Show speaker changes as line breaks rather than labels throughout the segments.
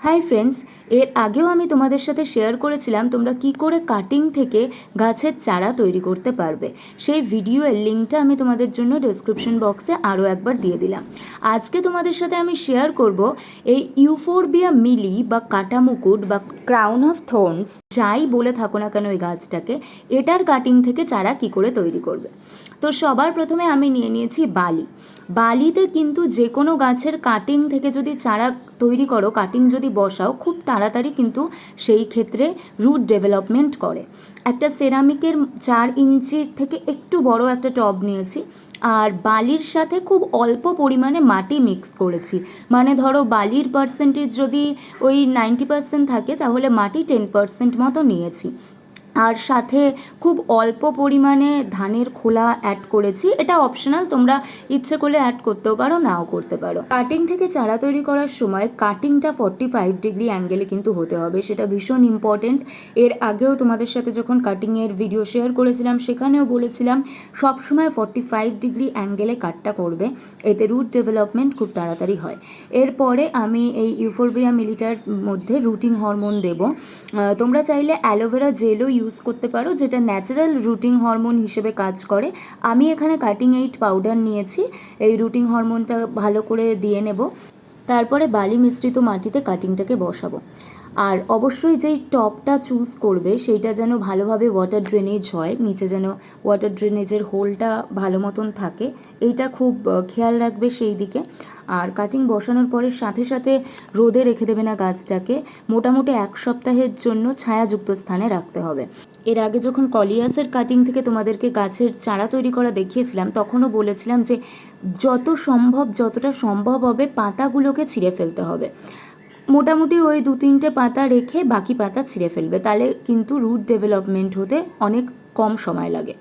Hi friends এর আগেও আমি তোমাদের সাথে শেয়ার করেছিলাম তোমরা কি করে কাটিং থেকে গাছের চারা তৈরি করতে পারবে। সেই ভিডিওর লিঙ্কটা আমি তোমাদের জন্য ডেসক্রিপশন বক্সে আরও একবার দিয়ে দিলাম। আজকে তোমাদের সাথে আমি শেয়ার করব এই ইউফোরবিয়া মিলি বা কাটা মুকুট বা ক্রাউন অফ থর্নস যাই বলে থাকো না কেন এই গাছটাকে, এটার কাটিং থেকে চারা কি করে তৈরি করবে। তো সবার প্রথমে আমি নিয়ে নিয়েছি বালি। বালিতে কিন্তু যে কোনো গাছের কাটিং থেকে যদি চারা তৈরি করো কাটিং যদি বসাও, খুব তাড়াতাড়ি কিন্তু সেই ক্ষেত্রে রুট ডেভেলপমেন্ট করে। একটা সেরামিকের চার ইঞ্চির থেকে একটু বড় একটা টব নিয়েছি, আর বালির সাথে খুব অল্প পরিমাণে মাটি মিক্স করেছি। মানে ধরো বালির পার্সেন্টেজ যদি ওই নাইনটি পার্সেন্ট থাকে, তাহলে মাটি টেন পার্সেন্ট মতো নিয়েছি। আর সাথে খুব অল্প পরিমাণে ধানের খোলা অ্যাড করেছি। এটা অপশনাল তোমরা ইচ্ছে করলে অ্যাড করতেও পারো, নাও করতে পারো। কাটিং থেকে চারা তৈরি করার সময় কাটিংটা ফর্টি ফাইভ ডিগ্রি অ্যাঙ্গেলে কিন্তু হতে হবে, সেটা ভীষণ ইম্পর্টেন্ট এর আগেও তোমাদের সাথে যখন কাটিংয়ের ভিডিও শেয়ার করেছিলাম, সেখানেও বলেছিলাম, সবসময় ফর্টি ফাইভ ডিগ্রি অ্যাঙ্গেলে কাটটা করবে, এতে রুট ডেভেলপমেন্ট খুব তাড়াতাড়ি হয়। এরপরে আমি এই ইউফোরবিয়া মিলিটার মধ্যে রুটিং হরমোন দেবো। তোমরা চাইলে অ্যালোভেরা জেলও ইউজ করতে পারো, যেটা ন্যাচারাল রুটিং হরমোন হিসেবে কাজ করে। আমি এখানে কাটিং এইট পাউডার নিয়েছি, এই রুটিং হরমোনটা ভালো করে দিয়ে নেব। তারপরে বালি মিশ্রিত মাটিতে কাটিংটাকে বসাবো। আর অবশ্যই যেই টপটা চুজ করবে, সেইটা যেন ভালোভাবে ওয়াটার ড্রেনেজ হয়, নিচে যেন ওয়াটার ড্রেনেজের হোলটা ভালো মতন থাকে, এইটা খুব খেয়াল রাখবে সেই দিকে। আর কাটিং বসানোর পরে সাথে সাথে রোদে রেখে দেবে না গাছটাকে, মোটামুটি এক সপ্তাহের জন্য ছায়াযুক্ত স্থানে রাখতে হবে। এর আগে যখন কলিয়াসের কাটিং থেকে তোমাদেরকে গাছের চারা তৈরি করা দেখিয়েছিলাম, তখনও বলেছিলাম যে যত সম্ভব, যতটা সম্ভব হবে পাতাগুলোকে ছিঁড়ে ফেলতে হবে। মোটামুটি ওই দু তিনটে পাতা রেখে বাকি পাতা ছিঁড়ে ফেলবে। তাহলে কিন্তু রুট ডেভেলপমেন্ট হতে অনেক কম সময় লাগে।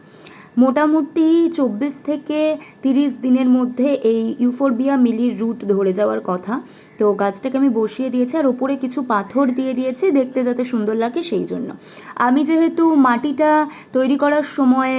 মোটামুটি চব্বিশ থেকে তিরিশ দিনের মধ্যে এই ইউফোরবিয়া মিলির রুট ধরে যাওয়ার কথা। তো গাছটাকে আমি বসিয়ে দিয়েছি আর ওপরে কিছু পাথর দিয়ে দিয়েছি দেখতে যাতে সুন্দর লাগে সেই জন্য। আমি যেহেতু মাটিটা তৈরি করার সময়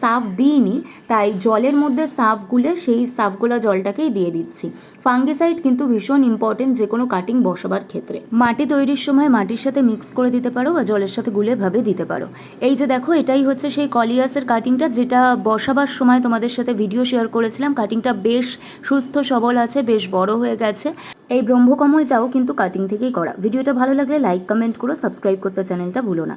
সাফ দিইনি, তাই জলের মধ্যে সাফ গুলে সেই সাফগুলা জলটাকেই দিয়ে দিচ্ছি। ফাঙ্গিসাইড কিন্তু ভীষণ ইম্পর্টেন্ট যে কোনো কাটিং বসাবার ক্ষেত্রে। মাটি তৈরির সময় মাটির সাথে মিক্স করে দিতে পারো বা জলের সাথে গুলে ভাবে দিতে পারো। এই যে দেখো, এটাই হচ্ছে সেই কলিয়াসের কাটিংটা যেটা বসাবার সময় তোমাদের সাথে ভিডিও শেয়ার করেছিলাম কাটিংটা বেশ সুস্থ, সবল আছে, বেশ বড় হয়ে গেছে। এই ব্রহ্মকমলটাও কিন্তু কাটিং থেকেই করা। ভিডিওটা ভালো লাগলে লাইক কমেন্ট করো সাবস্ক্রাইব করতে চ্যানেলটা ভুলো না।